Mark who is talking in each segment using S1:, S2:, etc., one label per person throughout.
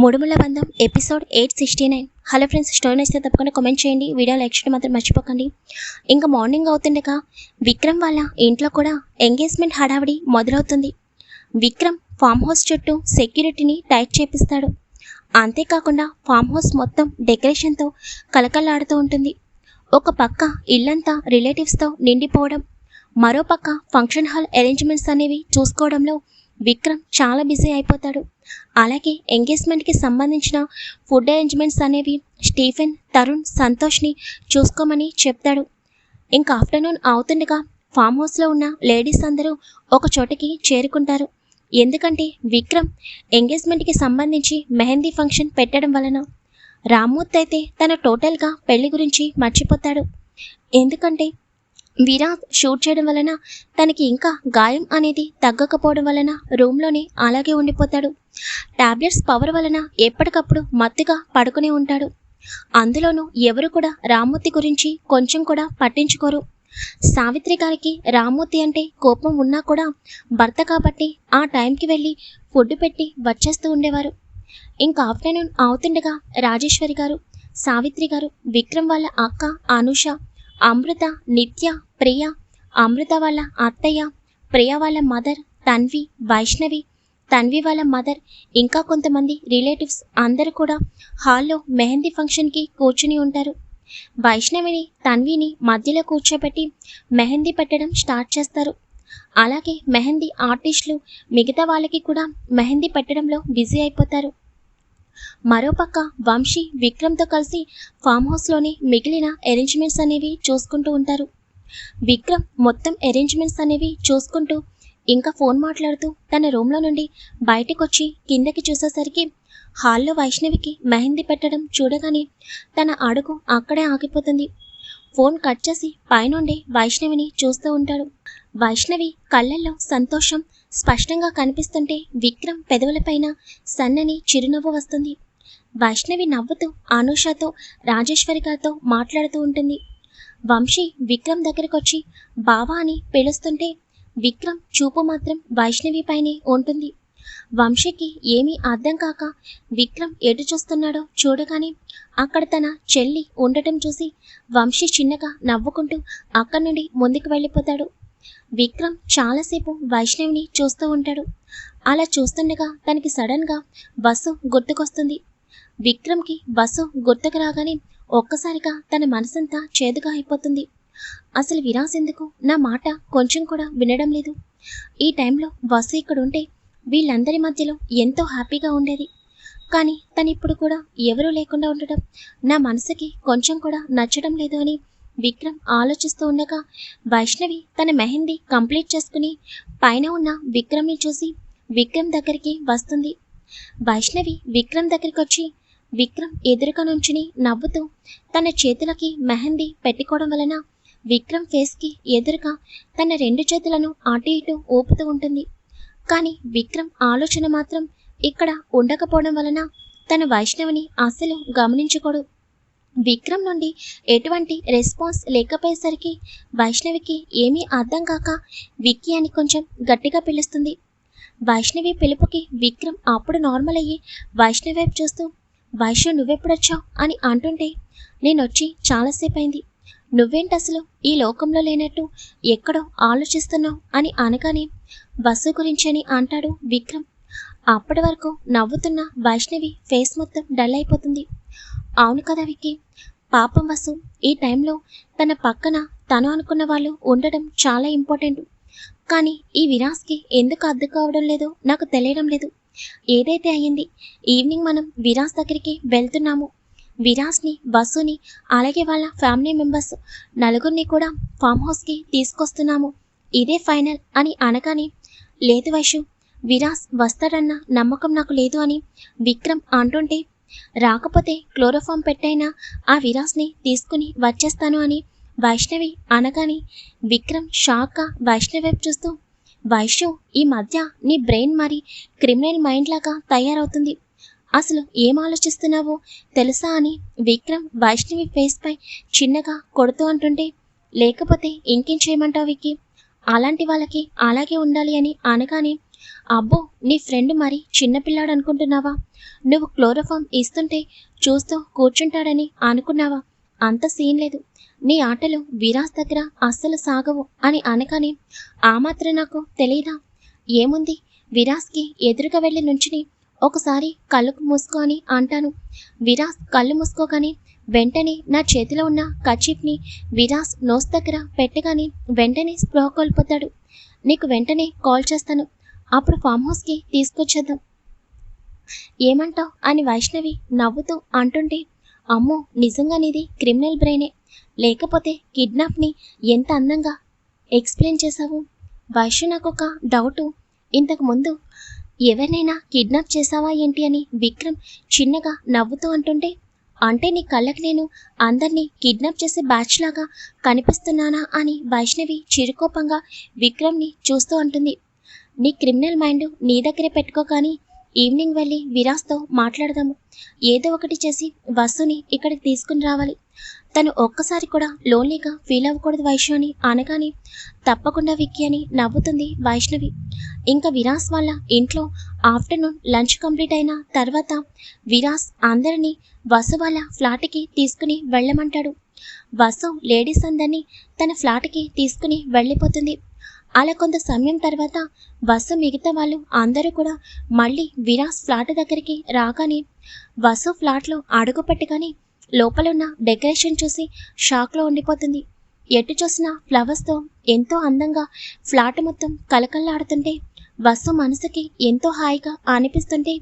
S1: Moodumulla Bandham episode eight sixty nine. Hello friends story నచ్చితే తప్పకుండా comment చేయండి. Video like చేయడం మాత్రం మర్చిపోకండి. ఇంకా మార్నింగ్ అవుతుండగా విక్రమ్ వాళ్ళ ఇంట్లో కూడా ఎంగేజ్మెంట్ హడావిడి మొదలవుతుంది. విక్రమ్ ఫామ్ హౌస్ చుట్టూ సెక్యూరిటీని టైట్ చేపిస్తాడు. అంతేకాకుండా ఫామ్ హౌస్ మొత్తం డెకరేషన్తో కలకలాడుతూ ఉంటుంది. ఒక పక్క ఇల్లంతా రిలేటివ్స్తో నిండిపోవడం మరో పక్క ఫంక్షన్ హాల్ అరేంజ్మెంట్స్ అనేవి చూసుకోవడంలో విక్రమ్ చాలా బిజీ అయిపోతాడు. అలాగే ఎంగేజ్మెంట్కి సంబంధించిన ఫుడ్ అరేంజ్మెంట్స్ అనేవి స్టీఫెన్ తరుణ్ సంతోష్ని చూసుకోమని చెప్తాడు. ఇంకా ఆఫ్టర్నూన్ అవుతుండగా ఫామ్ హౌస్లో ఉన్న లేడీస్ అందరూ ఒక చోటకి చేరుకుంటారు. ఎందుకంటే విక్రమ్ ఎంగేజ్మెంట్కి సంబంధించి మెహందీ ఫంక్షన్ పెట్టడం వలన రామ్మూర్తి అయితే తన టోటల్గా పెళ్ళి గురించి మర్చిపోతాడు. ఎందుకంటే విరాట్ షూట్ చేయడం వలన తనకి ఇంకా గాయం అనేది తగ్గకపోవడం వలన రూమ్లోనే అలాగే ఉండిపోతాడు. టాబ్లెట్స్ పవర్ వలన ఎప్పటికప్పుడు మత్తుగా పడుకునే ఉంటాడు. అందులోనూ ఎవరు కూడా రామ్మూర్తి గురించి కొంచెం కూడా పట్టించుకోరు. సావిత్రి గారికి రామ్మూర్తి అంటే కోపం ఉన్నా కూడా భర్త కాబట్టి ఆ టైంకి వెళ్ళి ఫుడ్ పెట్టి వచ్చేస్తూ ఉండేవారు. ఇంకా ఆఫ్టర్నూన్ అవుతుండగా రాజేశ్వరి గారు సావిత్రి గారు విక్రమ్ వాళ్ళ అక్క అనుష అమృత నిత్య ప్రియ అమృత వాళ్ళ అత్తయ్య ప్రియ వాళ్ళ మదర్ తన్వి వైష్ణవి తన్వి వాళ్ళ మదర్ ఇంకా కొంతమంది రిలేటివ్స్ అందరూ కూడా హాల్లో మెహందీ ఫంక్షన్కి కూర్చుని ఉంటారు. వైష్ణవిని తన్విని మధ్యలో కూర్చోబెట్టి మెహందీ పెట్టడం స్టార్ట్ చేస్తారు. అలాగే మెహందీ ఆర్టిస్టులు మిగతా వాళ్ళకి కూడా మెహందీ పెట్టడంలో బిజీ అయిపోతారు. మరోపక్క వంశీ విక్రమ్తో కలిసి ఫామ్ హౌస్లోనే మిగిలిన అరేంజ్మెంట్స్ అనేవి చూసుకుంటూ ఉంటారు. విక్రమ్ మొత్తం అరేంజ్మెంట్స్ అనేవి చూసుకుంటూ ఇంకా ఫోన్ మాట్లాడుతూ తన రూమ్లో నుండి బయటకొచ్చి కిందకి చూసేసరికి హాల్లో వైష్ణవికి మెహందీ పెట్టడం చూడగానే తన అడుగు అక్కడే ఆగిపోతుంది. ఫోన్ కట్ చేసి పైనుండి వైష్ణవిని చూస్తూ ఉంటాడు. వైష్ణవి కళ్ళల్లో సంతోషం స్పష్టంగా కనిపిస్తుంటే విక్రమ్ పెదవులపైన సన్నని చిరునవ్వు వస్తుంది. వైష్ణవి నవ్వుతూ అనూషతో రాజేశ్వరి గారితో మాట్లాడుతూ ఉంటుంది. వంశీ విక్రమ్ దగ్గరకొచ్చి బావా అని పిలుస్తుంటే విక్రమ్ చూపు మాత్రం వైష్ణవి పైనే ఉంటుంది. వంశీకి ఏమీ అర్థం కాక విక్రమ్ ఎటు చూస్తున్నాడో చూడగానే అక్కడ తన చెల్లి ఉండటం చూసి వంశీ చిన్నగా నవ్వుకుంటూ అక్కడి నుండి ముందుకు వెళ్ళిపోతాడు. విక్రమ్ చాలాసేపు వైష్ణవిని చూస్తూ ఉంటాడు. అలా చూస్తుండగా తనకి సడన్గా బస్సు గుర్తుకొస్తుంది. విక్రమ్కి బస్సు గుర్తుకు రాగానే ఒక్కసారిగా తన మనసంతా చేదుగా అయిపోతుంది. అసలు విరాస్ ఎందుకు నా మాట కొంచెం కూడా వినడం లేదు. ఈ టైంలో బస్సు ఇక్కడ ఉంటే వీళ్ళందరి మధ్యలో ఎంతో హ్యాపీగా ఉండేది. కానీ తను ఇప్పుడు కూడా ఎవరూ లేకుండా ఉండటం నా మనసుకి కొంచెం కూడా నచ్చడం లేదు అని విక్రమ్ ఆలోచిస్తూ ఉండగా వైష్ణవి తన మెహందీ కంప్లీట్ చేసుకుని పైన ఉన్న విక్రమ్ని చూసి విక్రమ్ దగ్గరికి వస్తుంది. వైష్ణవి విక్రమ్ దగ్గరికి వచ్చి విక్రమ్ ఎదురుగా నుంచుని నవ్వుతూ తన చేతులకి మెహందీ పెట్టుకోవడం వలన విక్రమ్ ఫేస్కి ఎదురుగా తన రెండు చేతులను అటు ఇటు ఊపుతూ ఉంటుంది. కానీ విక్రమ్ ఆలోచన మాత్రం ఇక్కడ ఉండకపోవడం వలన తన వైష్ణవిని అస్సలు గమనించుకోడు. విక్రమ్ నుండి ఎటువంటి రెస్పాన్స్ లేకపోయేసరికి వైష్ణవికి ఏమీ అర్థం కాక విక్కీ అని కొంచెం గట్టిగా పిలుస్తుంది. వైష్ణవి పిలుపుకి విక్రమ్ అప్పుడు నార్మల్ అయ్యి వైష్ణవి వైపు చూస్తూ వైష్ణవ్ నువ్వెప్పుడొచ్చావు? అని అంటుంటే నేనొచ్చి చాలాసేపు అయింది నువ్వేంటి అసలు ఈ లోకంలో లేనట్టు ఎక్కడో ఆలోచిస్తున్నావు? అని అనగానే బస్సు గురించి అని అంటాడు విక్రమ్. అప్పటి వరకు నవ్వుతున్న వైష్ణవి ఫేస్ మొత్తం డల్ అయిపోతుంది. అవును కదా విక్కీ పాపం వసు ఈ టైంలో తన పక్కన తను అనుకున్న వాళ్ళు ఉండడం చాలా ఇంపార్టెంట్. కానీ ఈ విరాస్కి ఎందుకు అర్థం కావడం లేదో నాకు తెలియడం లేదు. ఏదైతే అయ్యింది ఈవినింగ్ మనం విరాస్ దగ్గరికి వెళ్తున్నాము. విరాస్ని బస్సుని అలాగే వాళ్ళ ఫ్యామిలీ మెంబర్స్ నలుగురిని కూడా ఫామ్ హౌస్కి తీసుకొస్తున్నాము. ఇదే ఫైనల్ అని అనగానే లేదు వైషు విరాస్ వస్తాడన్న నమ్మకం నాకు లేదు అని విక్రమ్ అంటుంటే రాకపోతే క్లోరోఫామ్ పెట్టైనా ఆ విరాస్ని తీసుకుని వచ్చేస్తాను అని వైష్ణవి అనగానే విక్రమ్ షాక్గా వైష్ణవి వైపు చూస్తూ వైష్ణవ్ ఈ మధ్య నీ బ్రెయిన్ మరి క్రిమినల్ మైండ్ లాగా తయారవుతుంది. అసలు ఏం ఆలోచిస్తున్నావో? తెలుసా అని విక్రమ్ వైష్ణవి ఫేస్పై చిన్నగా కొడుతూ అంటుంటే లేకపోతే ఇంకేం చేయమంటావు విక్కీ? అలాంటి వాళ్ళకి అలాగే ఉండాలి అని అనగానే అబ్బో నీ ఫ్రెండ్ మరి చిన్నపిల్లాడు అనుకుంటున్నావా? నువ్వు క్లోరోఫామ్ ఇస్తుంటే చూస్తూ కూర్చుంటాడని అనుకున్నావా? అంత సీన్ లేదు. నీ ఆటలు విరాజ్ దగ్గర అస్సలు సాగవు అని అనగానే ఆ మాత్రం నాకు తెలియదా ఏముంది? విరాస్కి ఎదురుగా వెళ్ళి నుంచుని ఒకసారి కళ్ళు మూసుకో అని అంటాను. విరాస్ కళ్ళు మూసుకోగానే వెంటనే నా చేతిలో ఉన్న కచీఫ్ని విరాస్ నోస్ దగ్గర పెట్టగానే వెంటనే స్పృహ కోల్పోతాడు. నీకు వెంటనే కాల్ చేస్తాను. అప్పుడు ఫామ్ హౌస్కి తీసుకొచ్చేద్దాం. ఏమంటావ్? అని వైష్ణవి నవ్వుతూ అంటుంటే అమ్మో నిజంగా నీది క్రిమినల్ బ్రెయినే. లేకపోతే కిడ్నాప్ని ఎంత అందంగా ఎక్స్ప్లెయిన్ చేశావు? వైశ్య నాకు ఒక డౌటు ఇంతకుముందు ఎవరినైనా కిడ్నాప్ చేశావా ఏంటి అని విక్రమ్ చిన్నగా నవ్వుతూ అంటుంటే అంటే నీ కళ్ళకి నేను అందరినీ కిడ్నాప్ చేసే బ్యాచ్ లాగా కనిపిస్తున్నానా అని వైష్ణవి చిరుకోపంగా విక్రమ్ని చూస్తూ అంటుంది. నీ క్రిమినల్ మైండ్ నీ దగ్గరే పెట్టుకో కానీ ఈవినింగ్ వెళ్ళి విరాస్తో మాట్లాడదాము. ఏదో ఒకటి చేసి వసుని ఇక్కడికి తీసుకుని రావాలి. తను ఒక్కసారి కూడా లోన్లీగా ఫీల్ అవ్వకూడదు వైష్ణవి అని అనగానే తప్పకుండా విక్కీ అని నవ్వుతుంది వైష్ణవి. ఇంకా విరాస్ వాళ్ళ ఇంట్లో ఆఫ్టర్నూన్ లంచ్ కంప్లీట్ అయిన తర్వాత విరాస్ అందరినీ వసు వాళ్ళ ఫ్లాట్కి తీసుకుని వెళ్ళమంటాడు. వసు లేడీస్ అందరినీ తన ఫ్లాట్కి తీసుకుని వెళ్ళిపోతుంది. అలా కొంత సమయం తర్వాత వసు మిగతా వాళ్ళు అందరూ కూడా మళ్ళీ విరాస్ ఫ్లాట్ దగ్గరికి రాగానే వసు ఫ్లాట్లో అడుగు లోపలున్న డెకరేషన్ చూసి షాక్లో ఉండిపోతుంది. ఎటు చూసిన ఫ్లవర్స్తో ఎంతో అందంగా ఫ్లాట్ మొత్తం కలకల్లాడుతుంటే వసు మనసుకి ఎంతో హాయిగా అనిపిస్తుంటే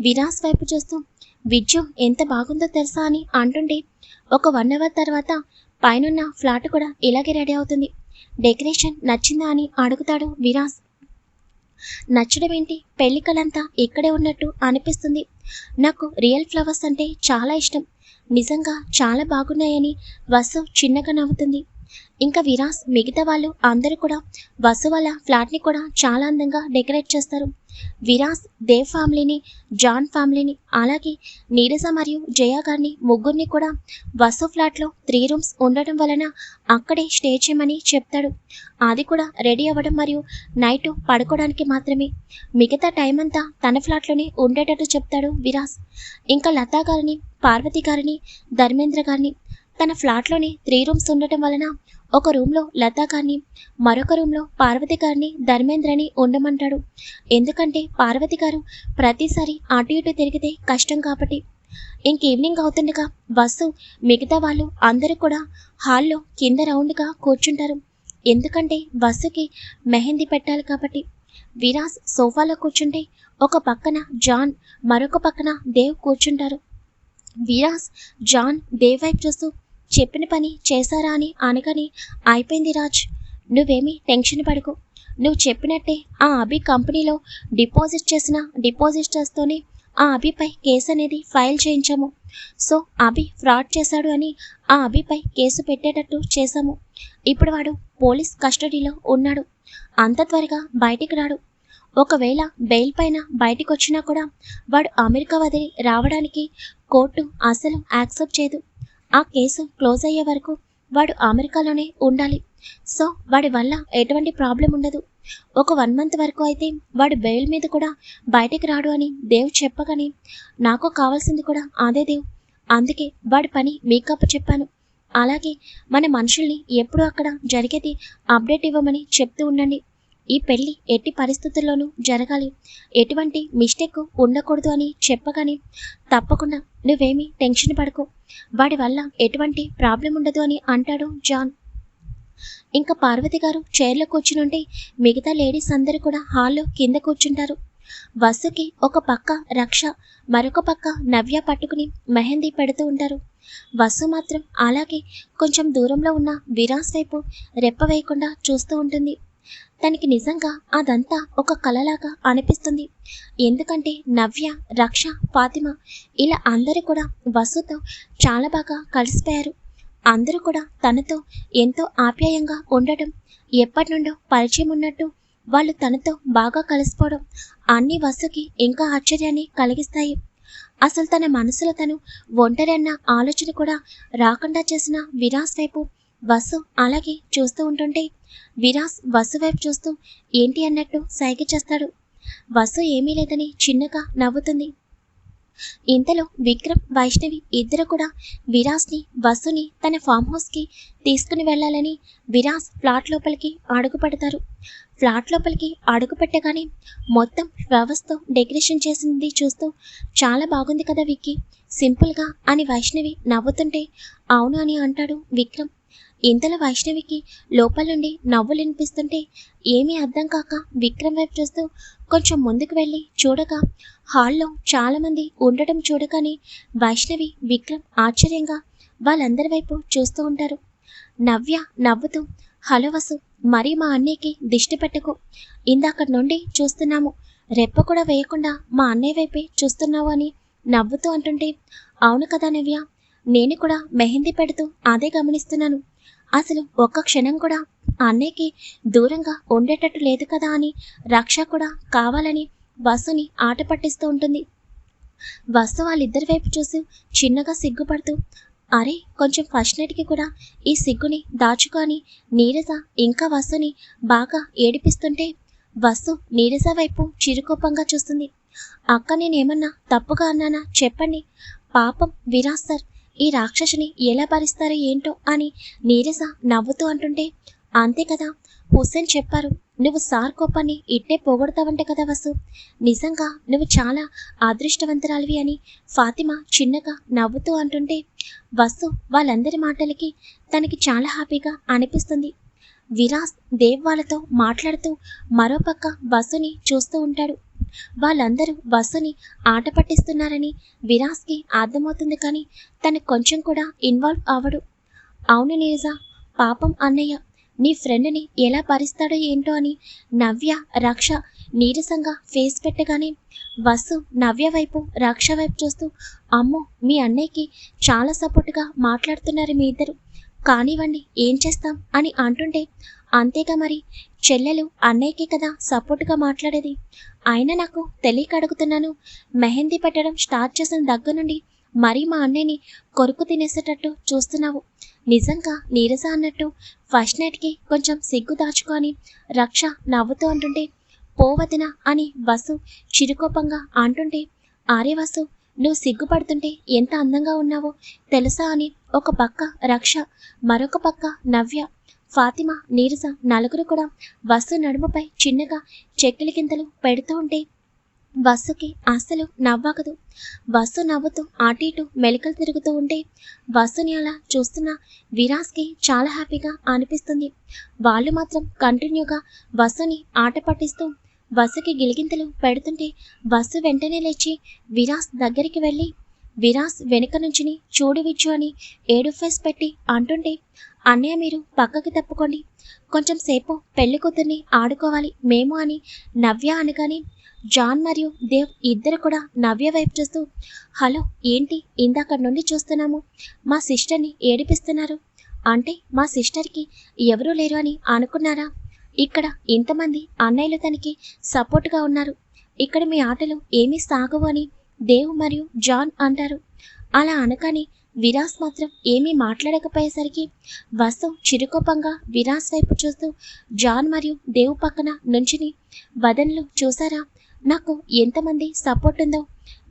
S1: విరాస్ వైపు చూస్తూ విద్యు ఎంత బాగుందో తెలుసా? అని అంటుంటే ఒక వన్ అవర్ తర్వాత పైనున్న ఫ్లాట్ కూడా ఇలాగే రెడీ అవుతుంది. డెకరేషన్ నచ్చిందా అని అడుగుతాడు విరాస్. నచ్చడం ఏంటి పెళ్ళి కలంతా ఇక్కడే ఉన్నట్టు అనిపిస్తుంది. నాకు రియల్ ఫ్లవర్స్ అంటే చాలా ఇష్టం. నిజంగా చాలా బాగున్నాయని వసు చిన్నగా నవ్వుతుంది. ఇంకా విరాస్ మిగతా వాళ్ళు అందరూ కూడా వసు వాళ్ళ ఫ్లాట్ని కూడా చాలా అందంగా డెకరేట్ చేస్తారు. విరాస్ దేవ్ ఫ్యామిలీని జాన్ ఫ్యామిలీని అలాగే నీరజ మరియు జయ గారిని ముగ్గురిని కూడా వసు ఫ్లాట్లో త్రీ రూమ్స్ ఉండటం వలన అక్కడే స్టే చేయమని చెప్తాడు. అది కూడా రెడీ అవ్వడం మరియు నైట్ పడుకోవడానికి మాత్రమే. మిగతా టైం అంతా తన ఫ్లాట్లోనే ఉండేటట్టు చెప్తాడు విరాస్. ఇంకా లతా గారిని పార్వతి గారిని ధర్మేంద్ర గారిని తన ఫ్లాట్లోనే త్రీ రూమ్స్ ఉండటం వలన ఒక రూమ్లో లతా గారిని మరొక రూమ్లో పార్వతి గారిని ధర్మేంద్రని ఉండమంటాడు. ఎందుకంటే పార్వతి గారు ప్రతిసారి అటు ఇటు తిరిగితే కష్టం కాబట్టి. ఇంక ఈవినింగ్ అవుతుండగా బస్సు మిగతా వాళ్ళు అందరూ కూడా హాల్లో కింద రౌండ్గా కూర్చుంటారు. ఎందుకంటే బస్సుకి మెహందీ పెట్టాలి కాబట్టి. విరాస్ సోఫాలో కూర్చుంటే ఒక పక్కన జాన్ మరొక పక్కన దేవ్ కూర్చుంటారు. విరాస్ జాన్ దేవ్ వైపు చూస్తూ చెప్పిన పని చేశారా అని అనగానే అయిపోయింది రాజ్. నువ్వేమీ టెన్షన్ పడకు. నువ్వు చెప్పినట్టే ఆ అభి కంపెనీలో డిపాజిట్ చేసిన డిపాజిటర్స్తోనే ఆ అభిపై కేసు అనేది ఫైల్ చేయించాము. సో అభి ఫ్రాడ్ చేశాడు అని ఆ అభిపై కేసు పెట్టేటట్టు చేశాము. ఇప్పుడు వాడు పోలీస్ కస్టడీలో ఉన్నాడు. అంత త్వరగా బయటికి రాడు. ఒకవేళ బెయిల్ పైన బయటికి వచ్చినా కూడా వాడు అమెరికా వదిలి రావడానికి కోర్టు అసలు యాక్సెప్ట్ చేయదు. ఆ కేసు క్లోజ్ అయ్యే వరకు వాడు అమెరికాలోనే ఉండాలి. సో వాడి వల్ల ఎటువంటి ప్రాబ్లం ఉండదు. ఒక వన్ మంత్ వరకు అయితే వాడు బెయిల్ మీద కూడా బయటికి రాడు అని దేవ్ చెప్పగానే నాకు కావాల్సింది కూడా అదే దేవ్. అందుకే వాడి పని మీకప్ప చెప్పాను. అలాగే మన మనుషుల్ని ఎప్పుడూ అక్కడ జరిగేది అప్డేట్ ఇవ్వమని చెప్తూ ఉండండి. ఈ పెళ్ళి ఎట్టి పరిస్థితుల్లోనూ జరగాలి. ఎటువంటి మిస్టేక్ ఉండకూడదు అని చెప్పగానే తప్పకుండా నువ్వేమీ టెన్షన్ పడకు. వాడి వల్ల ఎటువంటి ప్రాబ్లం ఉండదు అని అంటాడు జాన్. ఇంకా పార్వతి గారు చైర్లో కూర్చునుంటే మిగతా లేడీస్ అందరూ కూడా హాల్లో కింద కూర్చుంటారు. వసుకి ఒక పక్క రక్ష మరొక పక్క నవ్య పట్టుకుని మెహందీ పెడుతూ ఉంటారు. వసు మాత్రం అలాగే కొంచెం దూరంలో ఉన్న విరాస్ వైపు రెప్ప వేయకుండా చూస్తూ ఉంటుంది. తనకి నిజంగా అదంతా ఒక కలలాగా అనిపిస్తుంది. ఎందుకంటే నవ్య రక్ష ఫాతిమ ఇలా అందరూ కూడా వసుతో చాలా బాగా కలిసిపోయారు. అందరూ కూడా తనతో ఎంతో ఆప్యాయంగా ఉండటం ఎప్పటి నుండో పరిచయం ఉన్నట్టు వాళ్ళు తనతో బాగా కలిసిపోవడం అన్ని వసుకి ఇంకా ఆశ్చర్యాన్ని కలిగిస్తాయి. అసలు తన మనసులో తను ఒంటరి అన్న ఆలోచన కూడా రాకుండా చేసిన విరాస్ వైపు వసు అలాగే చూస్తూ ఉంటుంటే విరాస్ వసు వైపు చూస్తూ ఏంటి అన్నట్టు సైగ చేస్తాడు? వసు ఏమీ లేదని చిన్నగా నవ్వుతుంది. ఇంతలో విక్రమ్ వైష్ణవి ఇద్దరు కూడా విరాస్ని వసుని తన ఫామ్ హౌస్కి తీసుకుని వెళ్ళాలని విరాస్ ఫ్లాట్ లోపలికి అడుగుపెడతారు ఫ్లాట్ లోపలికి అడుగు పెట్టగానే మొత్తం వ్యవస్థ డెకరేషన్ చేసింది చూస్తూ చాలా బాగుంది కదా విక్కీ సింపుల్గా అని వైష్ణవి నవ్వుతుంటే అవును అని అంటాడు విక్రమ్. ఇంతలో వైష్ణవికి లోపల నుండి నవ్వులు వినిపిస్తుంటే ఏమీ అర్థం కాక విక్రమ్ వైపు చూస్తూ కొంచెం ముందుకు వెళ్ళి చూడగా హాల్లో చాలామంది ఉండటం చూడగానే వైష్ణవి విక్రమ్ ఆశ్చర్యంగా వాళ్ళందరి వైపు చూస్తూ ఉంటారు. నవ్య నవ్వుతూ హలో వసు మరి మా అన్నయ్యకి దిష్టి పెట్టకు. ఇందాక నుండి చూస్తున్నాము. రెప్ప కూడా వేయకుండా మా అన్నయ్య వైపే చూస్తున్నావు అని నవ్వుతూ అంటుంటే అవును కదా నవ్య నేను కూడా మెహందీ పెడుతూ అదే గమనిస్తున్నాను. అసలు ఒక్క క్షణం కూడా అన్నయ్యకి దూరంగా ఉండేటట్టు లేదు కదా అని రక్ష కూడా కావాలని వసుని ఆట పట్టిస్తూ ఉంటుంది. వసు వాళ్ళిద్దరి వైపు చూసి చిన్నగా సిగ్గుపడుతూ అరే కొంచెం ఫస్ట్ నైట్కి కూడా ఈ సిగ్గుని దాచుకొని నీరజ ఇంకా వసుని బాగా ఏడిపిస్తుంటే వసు నీరజ వైపు చిరుకోపంగా చూస్తుంది. అక్క నేనేమన్నా తప్పుగా అన్నానా? చెప్పండి. పాపం విరాజ్ సార్ ఈ రాక్షసుని ఎలా భరిస్తారో ఏంటో అని నీరజ నవ్వుతూ అంటుంటే అంతే కదా హుస్సేన్ చెప్పారు నువ్వు సార్ కోపాన్ని ఇట్టే పోగొడతావంటే కదా వసు. నిజంగా నువ్వు చాలా అదృష్టవంతురాలివి అని ఫాతిమా చిన్నగా నవ్వుతూ అంటుంటే వసు వాళ్ళందరి మాటలకి తనకి చాలా హ్యాపీగా అనిపిస్తుంది. విరాస్ దేవ్ వాళ్ళతో మాట్లాడుతూ మరోపక్క వసుని చూస్తూ ఉంటాడు. వాళ్ళందరూ బస్సుని ఆట పట్టిస్తున్నారని విరాస్కి అర్థమవుతుంది కానీ తను కొంచెం కూడా ఇన్వాల్వ్ అవ్వడు అవును నీరజ పాపం అన్నయ్య నీ ఫ్రెండ్ని ఎలా భరిస్తాడో ఏంటో అని నవ్య రక్ష నీరసంగా ఫేస్ పెట్టగానే బస్సు నవ్య వైపు రక్ష వైపు చూస్తూ అమ్మో మీ అన్నయ్యకి చాలా సపోర్ట్గా మాట్లాడుతున్నారు మీ ఇద్దరు. కానివ్వండి ఏం చేస్తాం అని అంటుంటే అంతేగా మరి చెల్లెలు అన్నయ్యకి కదా సపోర్ట్గా మాట్లాడేది. ఆయన నాకు తెలియక అడుగుతున్నాను. మెహందీ పెట్టడం స్టార్ట్ చేసిన దగ్గర నుండి మరీ మా అన్నయ్యని కొరుకు తినేసేటట్టు చూస్తున్నావు. నిజంగా నీరస అన్నట్టు ఫస్ట్ నైట్కి కొంచెం సిగ్గు దాచుకొని రక్ష నవ్వుతూ అంటుంటే పోవదిన అని వసు చిరుకోపంగా అంటుంటే ఆరే వసు నువ్వు సిగ్గుపడుతుంటే ఎంత అందంగా ఉన్నావో తెలుసా అని ఒక పక్క రక్ష మరొక పక్క నవ్య ఫాతిమా నీరజ నలుగురు కూడా వసు నడుముపై చిన్నగా చెక్కిలి గింతలు పెడుతూ ఉంటే వసుకి అస్సలు నవ్వకదు. వసు నవ్వుతూ అటు ఇటు మెలికలు తిరుగుతూ ఉంటే వసుని అలా చూస్తున్న విరాస్కి చాలా హ్యాపీగా అనిపిస్తుంది. వాళ్ళు మాత్రం కంటిన్యూగా వసుని ఆట పట్టిస్తూ వసుకి గిలిగింతలు పెడుతుంటే వసు వెంటనే లేచి విరాస్ దగ్గరికి వెళ్ళి విరాస్ వెనుక నుంచిని చూడు విచ్చు అని ఏడు ఫేస్ పెట్టి అంటుంటే అన్నయ్య మీరు పక్కకి తప్పుకోండి. కొంచెం సేపు పెళ్ళి కూతుర్ని ఆడుకోవాలి. మేము అని నవ్య అనగానే జాన్ మరియు దేవ్ ఇద్దరు కూడా నవ్య వైపు చూస్తూ హలో ఏంటి ఇందాక నుండి చూస్తున్నాము? మా సిస్టర్ని ఏడిపిస్తున్నారు. అంటే మా సిస్టర్కి ఎవరూ లేరు అని అనుకున్నారా? ఇక్కడ ఇంతమంది అన్నయ్యలు తనకి సపోర్ట్గా ఉన్నారు. ఇక్కడ మీ ఆటలు ఏమీ సాగవు అని దేవ్ మరియు జాన్ అంటారు. అలా అనగానే విరాస్ మాత్రం ఏమీ మాట్లాడకపోయేసరికి వసు చిరుకోపంగా విరాస్ వైపు చూస్తూ జాన్ మరియు దేవ్ పక్కన నుంచుని వదన్లు చూసారా? నాకు ఎంతమంది సపోర్ట్ ఉందో.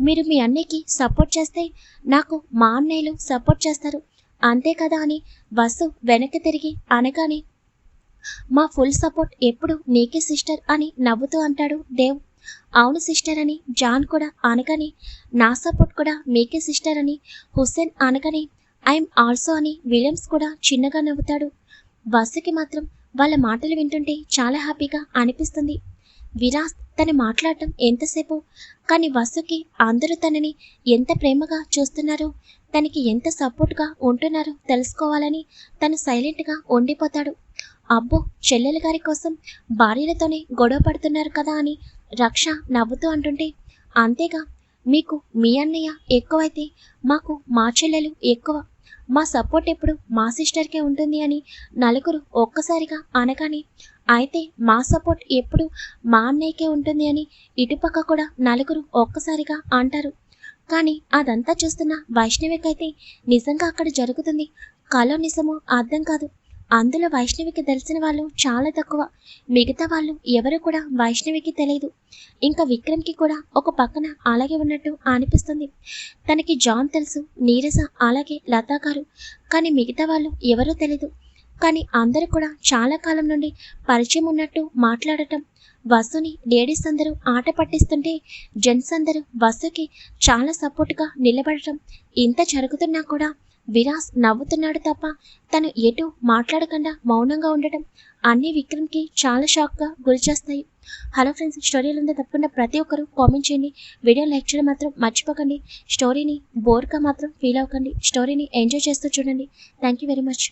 S1: మీరు మీ అన్నయ్యకి సపోర్ట్ చేస్తే నాకు మా అన్నయ్యలు సపోర్ట్ చేస్తారు. అంతే కదా అని వసు వెనక్కి తిరిగి అనగానే మా ఫుల్ సపోర్ట్ ఎప్పుడు నీకే సిస్టర్ అని నవ్వుతూ అంటాడు దేవ్. అవును సిస్టర్ అని జాన్ కూడా అనగానే నా సపోర్ట్ కూడా మీకే సిస్టర్ అని హుస్సేన్ అనగానే ఐఎమ్ ఆల్సో అని విలియమ్స్ కూడా చిన్నగా నవ్వుతాడు. వసుకి మాత్రం వాళ్ళ మాటలు వింటుంటే చాలా హ్యాపీగా అనిపిస్తుంది. విరాస్ తను మాట్లాడటం ఎంతసేపు కానీ వసుకి అందరూ తనని ఎంత ప్రేమగా చూస్తున్నారో తనకి ఎంత సపోర్ట్గా ఉంటున్నారో తెలుసుకోవాలని తను సైలెంట్గా ఉండిపోతాడు. అబ్బో చెల్లెల గారి కోసం భార్యలతోనే గొడవ పడుతున్నారు కదా అని రక్ష నవ్వుతూ అంటుంటే అంతేగా మీకు మీ అన్నయ్య ఎక్కువైతే మాకు మా చెల్లెలు ఎక్కువ. మా సపోర్ట్ ఎప్పుడు మా సిస్టర్కే ఉంటుంది అని నలుగురు ఒక్కసారిగా అనగానే అయితే మా సపోర్ట్ ఎప్పుడు మా అన్నయ్యకే ఉంటుంది అని ఇటుపక్క కూడా నలుగురు ఒక్కసారిగా అంటారు. కానీ అదంతా చూస్తున్న వైష్ణవికైతే నిజంగా అక్కడ జరుగుతుంది. కలో నిజమో అర్థం కాదు. అందులో వైష్ణవికి తెలిసిన వాళ్ళు చాలా తక్కువ. మిగతా వాళ్ళు ఎవరు కూడా వైష్ణవికి తెలియదు. ఇంకా విక్రమ్కి కూడా ఒక పక్కన అలాగే ఉన్నట్టు అనిపిస్తుంది. తనకి జాన్ తెలుసు నీరజ అలాగే లతా గారు. కానీ మిగతా వాళ్ళు ఎవరో తెలీదు. కానీ అందరూ కూడా చాలా కాలం నుండి పరిచయం ఉన్నట్టు మాట్లాడటం. వసుని లేడీస్ అందరూ ఆట పట్టిస్తుంటే జెంట్స్ అందరూ వసుకి చాలా సపోర్ట్గా నిలబడటం. ఇంత జరుగుతున్నా కూడా విరాస్ నవ్వుతున్నాడు తప్ప తను ఎటు మాట్లాడకుండా మౌనంగా ఉండటం అన్ని విక్రమ్కి చాలా షాక్గా గురి చేస్తాయి హలో ఫ్రెండ్స్ స్టోరీలు ఉందో తప్పకుండా ప్రతి ఒక్కరూ కామెంట్ చేయండి. వీడియో లైక్ చేయడం మాత్రం మర్చిపోకండి. స్టోరీని బోర్గా మాత్రం ఫీల్ అవ్వకండి. స్టోరీని ఎంజాయ్ చేస్తూ చూడండి. Thank you very much.